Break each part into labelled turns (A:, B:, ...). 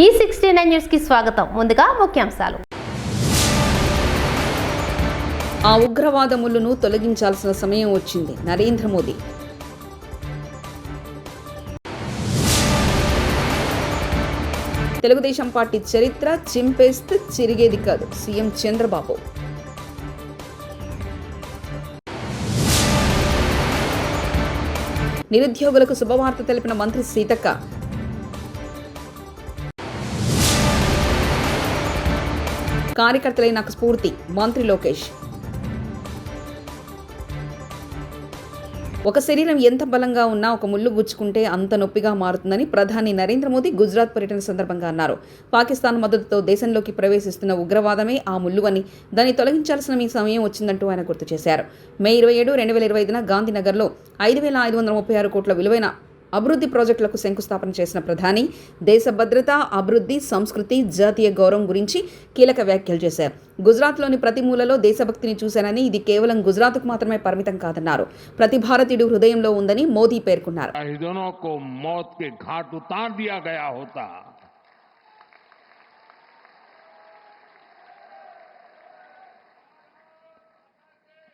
A: ఈ sixty nine న్యూస్కి స్వాగతం. ముందుగా ముఖ్యాంశాలు.
B: ఆ ఉగ్రవాదములను తొలగించాల్సిన సమయం వచ్చింది. నరేంద్ర మోదీ. తెలుగుదేశం పార్టీ చరిత్ర చింపేస్తే చిరిగేది కాదు. సీఎం చంద్రబాబు. నిరుద్యోగులకు శుభవార్త తెలిపిన మంత్రి సీతక్క కార్యకర్తలే నాకు స్ఫూర్తి. మంత్రి లోకేష్. ఒక శరీరం ఎంత బలంగా ఉన్నా ఒక ముళ్ళు గుచ్చుకుంటే అంత నొప్పిగా మారుతుందని ప్రధాని నరేంద్ర మోదీ గుజరాత్ పర్యటన సందర్భంగా అన్నారు. పాకిస్తాన్ మద్దతుతో దేశంలోకి ప్రవేశిస్తున్న ఉగ్రవాదమే ఆ ముళ్ళు అని దాన్ని తొలగించాల్సిన మీ సమయం వచ్చిందంటూ ఆయన గుర్తు చేశారు. మే ఇరవై ఏడు రెండు వేల ఇరవై ఐదున గాంధీనగర్లో ఐదు వేల ఐదు వందల ముప్పై ఆరు కోట్ల విలువైన అభివృద్ధి ప్రాజెక్టులకు శంకుస్థాపన చేసిన ప్రధాని దేశ భద్రత అభివృద్ధి సంస్కృతి జాతీయ గౌరవం గురించి కీలక వ్యాఖ్యలు చేశారు గుజరాత్లోని ప్రతి మూలలో దేశభక్తిని చూశానని ఇది కేవలం గుజరాత్కు మాత్రమే పరిమితం కాదన్నారు ప్రతి భారతీయుడు హృదయంలో ఉందని మోదీ పేర్కొన్నారు
C: शहीदों को मौत के घाट उतार दिया गया होता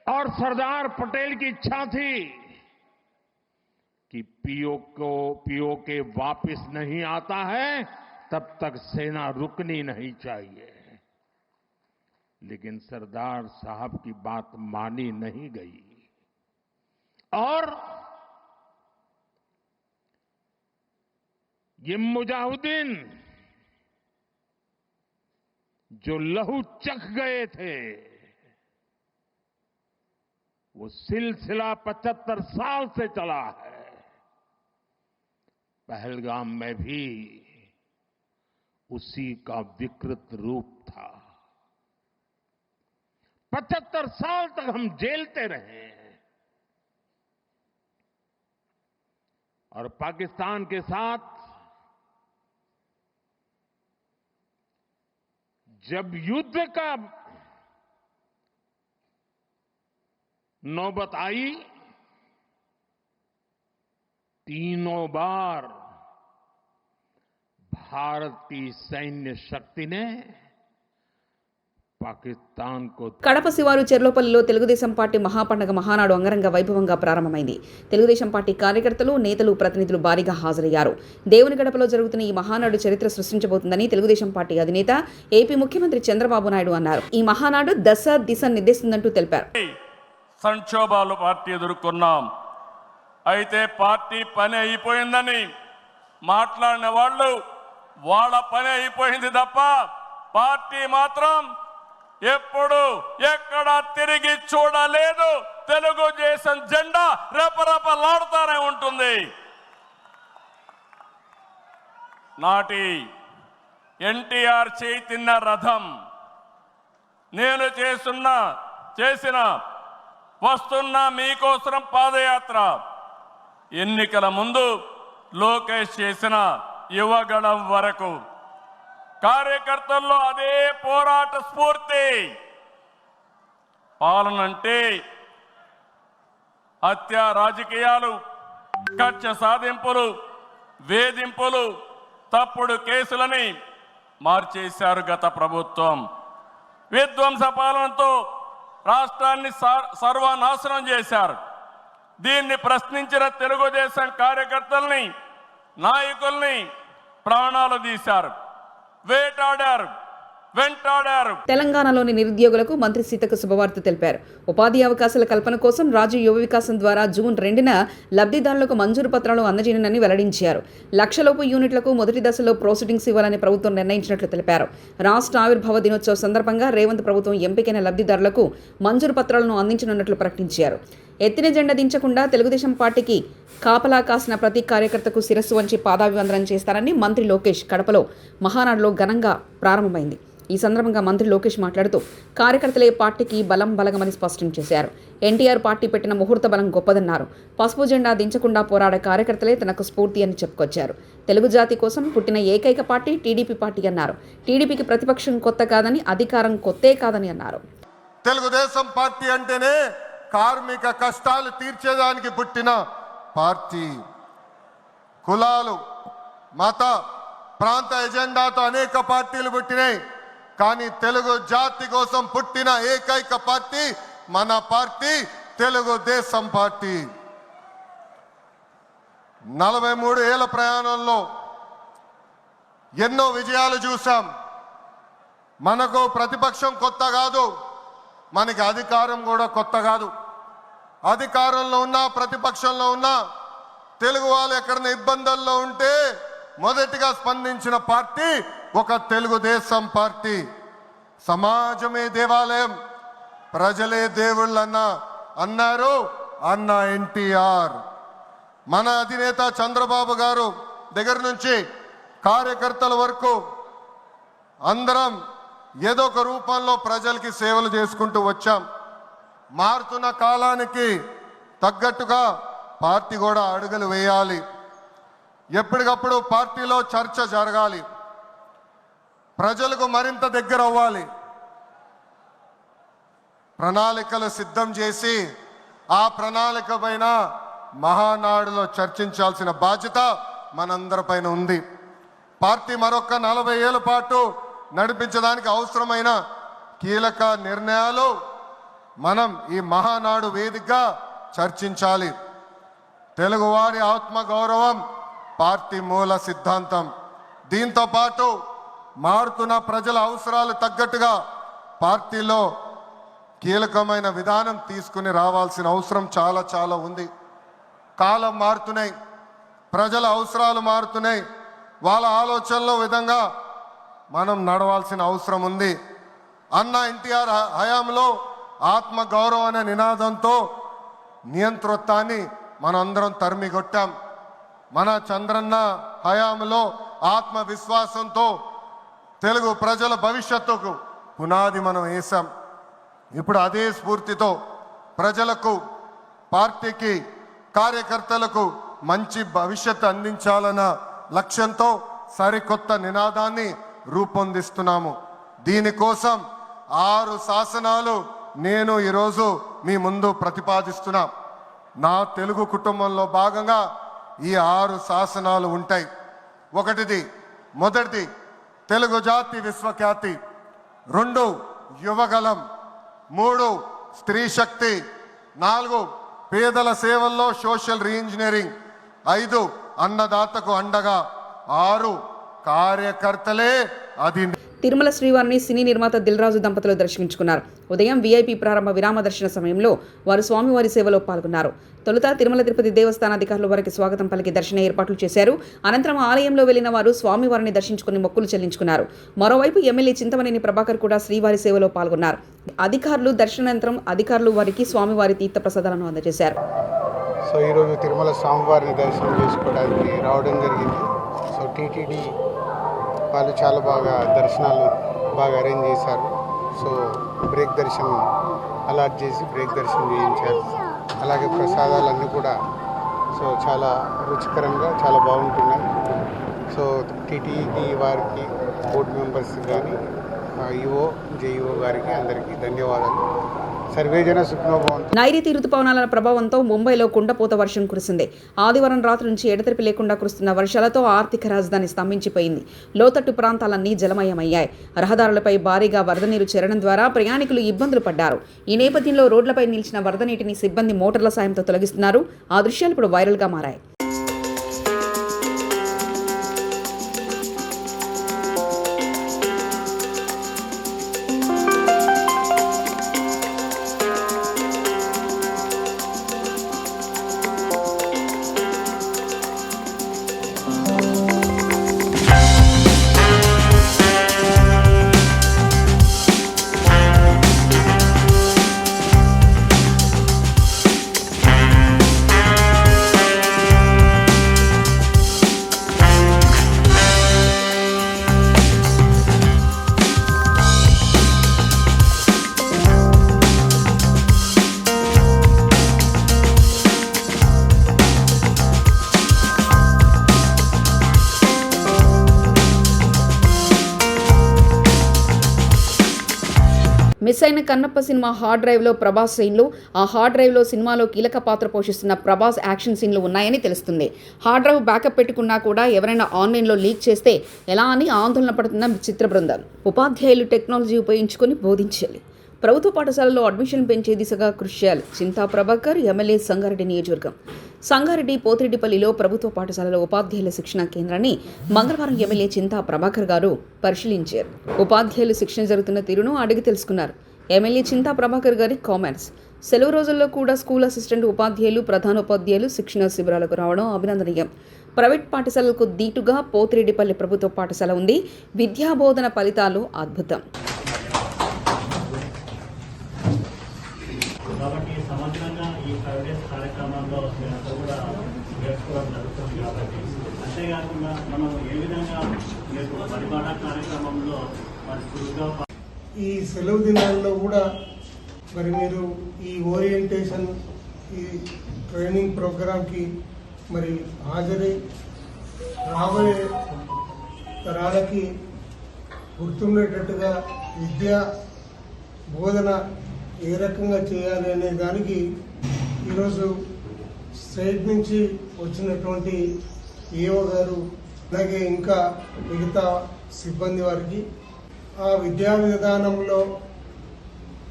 C: और सरदार पटेल की इच्छा थी कि पीओ को, पीओ के वापस नहीं आता है, तब तक सेना रुकनी नहीं चाहिए। लेकिन सरदार साहब की बात मानी नहीं गई। और ये मुजाहिदीन जो लहू चख गए थे, वो सिलसिला पचहत्तर साल से चला है। पहलगाम में भी उसी का विकृत रूप था। पचहत्तर साल तक हम जेलते रहे और पाकिस्तान के साथ जब युद्ध का नौबत आई, तीनों बार
B: కడప శివారు చెర్లోపల్లిలో తెలుగుదేశం పార్టీ మహాపండగ మహానాడు అంగరంగ వైభవంగా ప్రారంభమైంది. తెలుగుదేశం పార్టీ కార్యకర్తలు నేతలు ప్రతినిధులు భారీగా హాజరయ్యారు. దేవుని గడపలో జరుగుతున్న ఈ మహానాడు చరిత్ర సృష్టించబోతుందని తెలుగుదేశం పార్టీ అధినేత ఏపీ ముఖ్యమంత్రి చంద్రబాబు నాయుడు అన్నారు. ఈ మహానాడు దశ దిశ నిర్దేశిస్తుందంటూ తెలిపారు.
D: సంక్షోభాలు పార్టీ ఎదుర్కొన్నాం. అయితే పార్టీ పని అయిపోయిందని మాట్లాడిన వాళ్ళు వాళ్ళ పని అయిపోయింది తప్ప పార్టీ మాత్రం ఎప్పుడు ఎక్కడ తిరిగి చూడలేదు. తెలుగుదేశం జెండా రెపరెపలాడుతూనే ఉంటుంది. నాటి ఎన్టీఆర్ చేతిన్న రథం నేను చేస్తున్న చేసిన వస్తున్న మీకోసం పాదయాత్ర. ఎన్నికల ముందు లోకేష్ చేసిన యువగళం వరకు. కార్యకర్తల్లో అదే పోరాట స్ఫూర్తి. పాలనంటే హత్య రాజకీయాలు కక్ష సాధింపులు వేధింపులు తప్పుడు కేసులని మార్చేశారు గత ప్రభుత్వం. విధ్వంస పాలనతో రాష్ట్రాన్ని సర్వనాశనం చేశారు. దీన్ని ప్రశ్నించిన తెలుగుదేశం కార్యకర్తల్ని నాయకుల్ని ప్రాణాలు తీశారు వేటాడారు. వెంటాడారు.
B: తెలంగాణలోని నిరుద్యోగులకు మంత్రి సీతకు శుభవార్త తెలిపారు. ఉపాధి అవకాశాల కల్పన కోసం రాజు యువ వికాసం ద్వారా జూన్ రెండున లబ్ధిదారులకు మంజూరు పత్రాలు అందజేయనని వెల్లడించారు. లక్షలోపు యూనిట్లకు మొదటి దశలో ప్రొసీడింగ్స్ ఇవ్వాలని ప్రభుత్వం నిర్ణయించినట్లు తెలిపారు. రాష్ట్ర ఆవిర్భావ దినోత్సవ సందర్భంగా రేవంత్ ప్రభుత్వం ఎంపికైన లబ్ధిదారులకు మంజూరు పత్రాలను అందించనున్నట్లు ప్రకటించారు. ఎత్తిన జెండా దించకుండా తెలుగుదేశం పార్టీకి కాపలా కాసిన ప్రతి కార్యకర్తకు శిరస్సు వంచి పాదాభివందనం చేస్తారని మంత్రి లోకేష్ కడపలో మహానాడులో ఘనంగా ప్రారంభమైంది. ఈ సందర్భంగా మంత్రి లోకేష్ మాట్లాడుతూ కార్యకర్తలే పార్టీకి బలం బలగమని స్పష్టం చేశారు. ఎన్టీఆర్ పార్టీ పెట్టిన ముహూర్త బలం గొప్పదన్నారు. పసుపు జెండా దించకుండా పోరాడే కార్యకర్తలే తనకు స్ఫూర్తి అని చెప్పుకొచ్చారు. తెలుగు జాతి కోసం పుట్టిన ఏకైక పార్టీ టీడీపీ పార్టీ అన్నారు. టీడీపీకి ప్రతిపక్షం కొత్త కాదని అధికారం కొత్తే కాదని అన్నారు.
E: తెలుగుదేశం పార్టీ అంటేనే కార్మిక కష్టాలు తీర్చేదానికి పుట్టిన పార్టీ. కులాలు మత ప్రాంత ఎజెండాతో అనేక పార్టీలు పుట్టినాయి. కానీ తెలుగు జాతి కోసం పుట్టిన ఏకైక పార్టీ మన పార్టీ తెలుగుదేశం పార్టీ. నలభై మూడు ఏళ్ళ ప్రయాణంలో ఎన్నో విజయాలు చూసాం మనకు ప్రతిపక్షం కొత్త కాదు మనకి అధికారం కూడా కొత్త కాదు. అధికారంలో ఉన్నా ప్రతిపక్షంలో ఉన్నా తెలుగు వాళ్ళు ఎక్కడైనా ఇబ్బందుల్లో ఉంటే మొదటిగా స్పందించిన పార్టీ ఒక తెలుగుదేశం పార్టీ. సమాజమే దేవాలయం. ప్రజలే దేవుళ్ళన్న అన్నారు అన్న ఎన్టీఆర్. మన అధినేత చంద్రబాబు గారు దగ్గర నుంచి కార్యకర్తల వరకు అందరం ఏదో ఒక రూపంలో ప్రజలకి సేవలు చేసుకుంటూ వచ్చాం. మారుతున్న కాలానికి తగ్గట్టుగా పార్టీ కూడా అడుగులు వేయాలి. ఎప్పటికప్పుడు పార్టీలో చర్చ జరగాలి. ప్రజలకు మరింత దగ్గర అవ్వాలి. ప్రణాళికలు సిద్ధం చేసి ఆ ప్రణాళిక పైన మహానాడులో చర్చించాల్సిన బాధ్యత మనందరిపైన ఉంది. పార్టీ మరొక నలభై ఏళ్ళ పాటు నడిపించడానికి అవసరమైన కీలక నిర్ణయాలు మనం ఈ మహానాడు వేదికగా చర్చించాలి. తెలుగువారి ఆత్మగౌరవం పార్టీ మూల సిద్ధాంతం. దీంతో పాటు మారుతున్న ప్రజల అవసరాలు తగ్గట్టుగా పార్టీలో కీలకమైన విధానం తీసుకుని రావాల్సిన అవసరం చాలా చాలా ఉంది. కాలం మారుతున్నాయి. ప్రజల అవసరాలు మారుతున్నాయి. వాళ్ళ ఆలోచనలో విధంగా మనం నడవాల్సిన అవసరం ఉంది. అన్న ఎన్టీఆర్ హయాంలో ఆత్మ గౌరవం అనే నినాదంతో నియంతృత్వాన్ని మనందరం తరిమి కొట్టాం మన చంద్రన్న హయాంలో ఆత్మవిశ్వాసంతో తెలుగు ప్రజల భవిష్యత్తుకు పునాది మనం వేశాం. ఇప్పుడు అదే స్ఫూర్తితో ప్రజలకు పార్టీకి కార్యకర్తలకు మంచి భవిష్యత్తు అందించాలన్న లక్ష్యంతో సరికొత్త నినాదాన్ని రూపొందిస్తున్నాము. దీనికోసం ఆరు శాసనాలు నేను ఈరోజు మీ ముందు ప్రతిపాదిస్తున్నా. నా తెలుగు కుటుంబంలో భాగంగా ఈ ఆరు శాసనాలు ఉంటాయి. ఒకటిది మొదటిది తెలుగు జాతి విశ్వఖ్యాతి రెండు యువగలం మూడు స్త్రీ శక్తి నాలుగు పేదల సేవల్లో సోషల్ రీఇంజనీరింగ్ ఐదు అన్నదాతకు అండగా ఆరు కార్యకర్తలే అది
B: తిరుమల శ్రీవారిని సినీ నిర్మాత దిల్రాజు దంపతులు దర్శించుకున్నారు. ఉదయం వీఐపీ ప్రారంభ విరామ దర్శన సమయంలో వారు స్వామివారి సేవలో పాల్గొన్నారు. తొలుత తిరుమల తిరుపతి దేవస్థాన అధికారులు వారికి స్వాగతం పలికి దర్శన ఏర్పాట్లు చేశారు. అనంతరం ఆలయంలో వెళ్ళిన వారు స్వామివారిని దర్శించుకుని మొక్కులు చెల్లించుకున్నారు. మరోవైపు ఎమ్మెల్యే చింతమనేని ప్రభాకర్ కూడా శ్రీవారి సేవలో పాల్గొన్నారు. అధికారులు దర్శనానంతరం అధికారులు వారికి స్వామివారి తీర్థ ప్రసాదాలను అందజేశారు.
F: సో ఈరోజు తిరుమల స్వామివారిని దర్శనం చేసుకోవడానికి రావడం జరిగింది. సో టీటీడీ వాళ్ళు చాలా బాగా దర్శనాలు బాగా అరేంజ్ చేశారు. సో బ్రేక్ దర్శనం అలాట్ చేసి బ్రేక్ దర్శనం చేయించారు. అలాగే ప్రసాదాలన్నీ కూడా సో చాలా రుచికరంగా చాలా బాగుంటున్నాయి. సో టీటీడీ వారికి బోర్డు మెంబర్స్ కానీ ఈఓ జేఈఓ గారికి అందరికీ ధన్యవాదాలు.
B: నైరుతి రుతుపవనాల ప్రభావంతో ముంబైలో కుండపోత వర్షం కురిసింది. ఆదివారం రాత్రి నుంచి ఎడతెరిపి లేకుండా కురుస్తున్న వర్షాలతో ఆర్థిక రాజధాని స్తంభించిపోయింది. లోతట్టు ప్రాంతాలన్నీ జలమయమయ్యాయి. రహదారులపై భారీగా వరద నీరు చేరడం ద్వారా ప్రయాణికులు ఇబ్బందులు పడ్డారు. ఈ నేపథ్యంలో రోడ్లపై నిలిచిన వరద నీటిని సిబ్బంది మోటార్ల సాయంతో తొలగిస్తున్నారు. ఆ దృశ్యాలు ఇప్పుడు వైరల్గా మారాయి. మిస్ కన్నప్ప సినిమా హార్డ్ డ్రైవ్లో ప్రభాస్ సీన్లు. ఆ హార్డ్ డ్రైవ్లో సినిమాలో కీలక పాత్ర పోషిస్తున్న ప్రభాస్ యాక్షన్ సీన్లు ఉన్నాయని తెలుస్తుంది. హార్డ్ డ్రైవ్ బ్యాకప్ పెట్టుకున్నా కూడా ఎవరైనా ఆన్లైన్లో లీక్ చేస్తే ఎలా అని ఆందోళన పడుతున్న చిత్ర బృందం. ఉపాధ్యాయులు టెక్నాలజీ ఉపయోగించుకొని బోధించాలి. ప్రభుత్వ పాఠశాలలో అడ్మిషన్ పెంచే దిశగా కృషి చేయాలి. చింతా ప్రభాకర్ ఎమ్మెల్యే సంగారెడ్డి నియోజకవర్గం. సంగారెడ్డి పోతిరెడ్డిపల్లిలో ప్రభుత్వ పాఠశాలలో ఉపాధ్యాయుల శిక్షణ కేంద్రాన్ని మంగళవారం ఎమ్మెల్యే చింతా ప్రభాకర్ గారు పరిశీలించారు. ఉపాధ్యాయులు శిక్షణ జరుగుతున్న తీరును అడిగి తెలుసుకున్నారు. ఎమ్మెల్యే చింతా ప్రభాకర్ గారి కామెంట్స్ సెలవు రోజుల్లో కూడా స్కూల్ అసిస్టెంట్ ఉపాధ్యాయులు ప్రధానోపాధ్యాయులు శిక్షణ శిబిరాలకు రావడం అభినందనీయం. ప్రైవేట్ పాఠశాలలకు దీటుగా పోతిరెడ్డిపల్లి ప్రభుత్వ పాఠశాల ఉంది. విద్యాబోధన ఫలితాలు అద్భుతం.
G: అంతేకాకుండా మనం ఏ విధంగా మీకు పరిపాలన కార్యక్రమంలో మరి చురుగ్గా
H: ఈ సెలవు దినాల్లో కూడా మరి మీరు ఈ ఓరియంటేషన్ ఈ ట్రైనింగ్ ప్రోగ్రాంకి మరి హాజరై రాబోయే తరాలకి గుర్తుండేటట్టుగా విద్య బోధన ఏ రకంగా చేయాలి అనే దానికి ఈరోజు స్టేట్ నుంచి వచ్చినటువంటి ఏఓ గారు అలాగే ఇంకా మిగతా సిబ్బంది వారికి ఆ విద్యా విధానంలో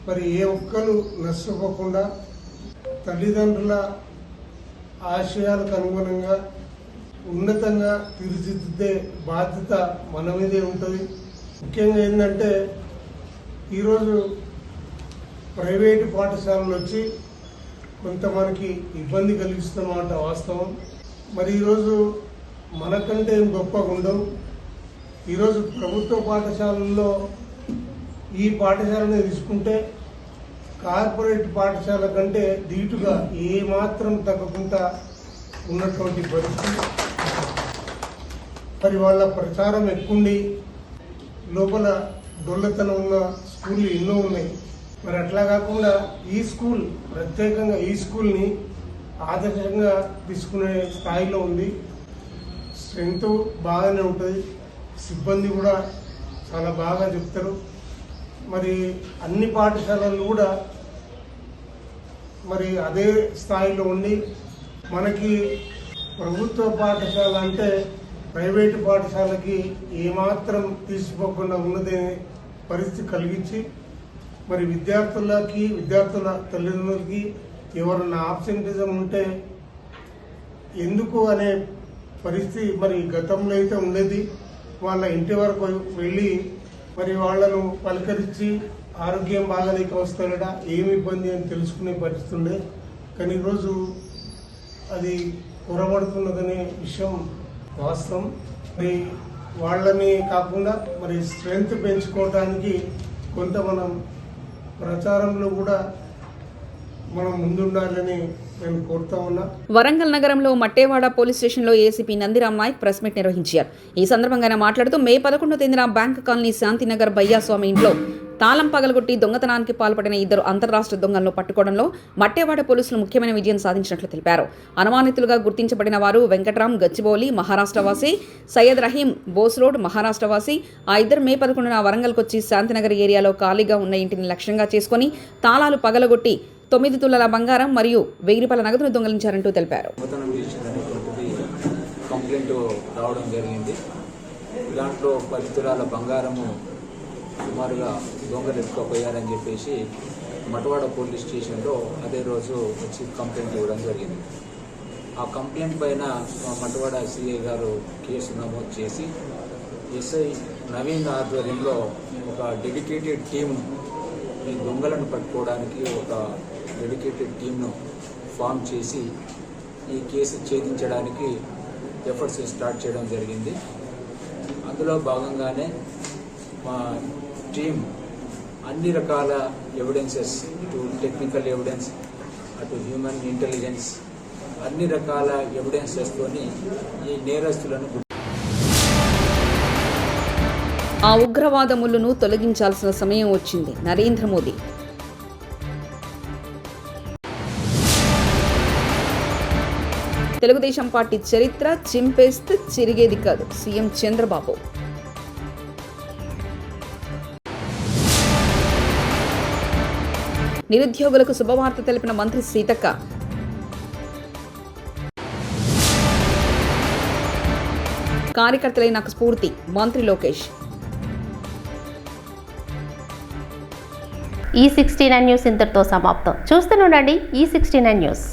H: మరి ఏ ఒక్కరు నష్టపోకుండా తల్లిదండ్రుల ఆశయాలకు అనుగుణంగా ఉన్నతంగా తీర్చిదిద్దే బాధ్యత మన మీదే ఉంటుంది. ముఖ్యంగా ఏంటంటే ఈరోజు ప్రైవేటు పాఠశాలలు వచ్చి కొంత మనకి ఇబ్బంది కలిగిస్తున్నమాట వాస్తవం. మరి ఈరోజు మనకంటే ఏం గొప్పగా ఉండవు ఈరోజు ప్రభుత్వ పాఠశాలల్లో ఈ పాఠశాలను తీసుకుంటే కార్పొరేట్ పాఠశాల కంటే ధీటుగా ఏమాత్రం తగ్గకుండా ఉన్నటువంటి పరిస్థితి. మరి వాళ్ళ ప్రచారం ఎక్కుండి లోపల డొల్లతనం ఉన్న స్కూళ్ళు ఎన్నో ఉన్నాయి. మరి అట్లా కాకుండా ఈ స్కూల్ ప్రత్యేకంగా ఈ స్కూల్ని ఆదర్శంగా తీసుకునే స్థాయిలో ఉంది. స్ట్రెంగ్త్ బాగానే ఉంటుంది. సిబ్బంది కూడా చాలా బాగా చెప్తారు. మరి అన్ని పాఠశాలలు కూడా మరి అదే స్థాయిలో ఉండి మనకి ప్రభుత్వ పాఠశాల అంటే ప్రైవేటు పాఠశాలకి ఏమాత్రం తీసిపోకుండా ఉన్నదే పరిస్థితి కలిగించి మరి విద్యార్థులకి విద్యార్థుల తల్లిదండ్రులకి ఎవరన్నా ఆబ్సెంటిజం ఉంటే ఎందుకు అనే పరిస్థితి మరి గతంలో అయితే ఉండేది. వాళ్ళ ఇంటి వరకు వెళ్ళి మరి వాళ్ళను పలకరించి ఆరోగ్యం బాగాలేక వస్తాడట ఏమి ఇబ్బంది అని తెలుసుకునే పరిస్థితి ఉండే కానీ ఈరోజు అది పొరబడుతున్నదనే విషయం వాస్తవం. మరి వాళ్ళని కాకుండా మరి స్ట్రెంగ్త్ పెంచుకోవడానికి కొంత మనం ప్రచారంలో కూడా మనం ముందుండాలని కోరుతా ఉన్నా
B: వరంగల్ నగరంలో మట్టేవాడ పోలీస్ స్టేషన్లో ACP Nandiram Nayak press meet నిర్వహించారు. ఈ సందర్భంగా ఆయన మాట్లాడుతూ మే పదకొండో తేదీన బ్యాంక్ కాలనీ శాంతినగర్ బయ్యాస్వామి ఇంట్లో తాళం పగలగొట్టి దొంగతనానికి పాల్పడిన ఇద్దరు అంతర్రాష్ట్ర దొంగలను పట్టుకోవడంలో మట్టేవాడ పోలీసులు ముఖ్యమైన విజయం సాధించినట్లు తెలిపారు. అనుమానితులుగా గుర్తించబడిన వారు వెంకట్రామ్ గచ్చిబౌలి మహారాష్ట్రవాసి సయ్యద్ రహీం బోస్ రోడ్ మహారాష్ట్రవాసి ఆ ఇద్దరు మే పదకొండున వరంగల్కి వచ్చి శాంతినగర్ ఏరియాలో ఖాళీగా ఉన్న ఇంటిని లక్ష్యంగా చేసుకుని తాళాలు పగలగొట్టి తొమ్మిది తులాల బంగారం మరియు వెయ్యి రూపాయల నగదును దొంగలించారంటూ తెలిపారు.
I: కంప్లైంట్ రావడం జరిగింది. దాంట్లో పది తులాల బంగారము సుమారుగా దొంగలు ఎత్తుకోపోయారని చెప్పేసి మటవాడ పోలీస్ స్టేషన్లో అదే రోజు వచ్చి కంప్లైంట్ ఇవ్వడం జరిగింది. ఆ కంప్లైంట్ పైన మా మటవాడ సిఐ గారు కేసు నమోదు చేసి ఎస్ఐ నవీన్ ఆధ్వర్యంలో ఒక డెడికేటెడ్ టీం ఈ దొంగలను పట్టుకోవడానికి ఒక డెడికేటెడ్ టీంను ఫామ్ చేసి ఈ కేసు ఛేదించడానికి ఎఫర్ట్స్ స్టార్ట్ చేయడం జరిగింది. అందులో భాగంగానే మా టీం అన్ని రకాల ఎవిడెన్సెస్ ఇటు టెక్నికల్ ఎవిడెన్స్ అటు హ్యూమన్ ఇంటెలిజెన్స్ అన్ని రకాల ఎవిడెన్సెస్తోని ఈ నేరస్తులను గుర్తు
B: ఆ ఉగ్రవాదములను తొలగించాల్సిన సమయం వచ్చింది. నరేంద్ర మోదీ తెలుగుదేశం పార్టీ చరిత్ర చింపేస్తే చిరిగేది కాదు. సీఎం చంద్రబాబు. నిరుద్యోగులకు శుభవార్త తెలిపిన మంత్రి సీతక్క. కార్యకర్తలే నాకు స్ఫూర్తి. మంత్రి లోకేష్.
A: ఈ సిక్స్టీ నైన్ న్యూస్ ఇంతటితో సమాప్తం. చూస్తూనే ఉండండి ఈ సిక్స్టీ నైన్ న్యూస్.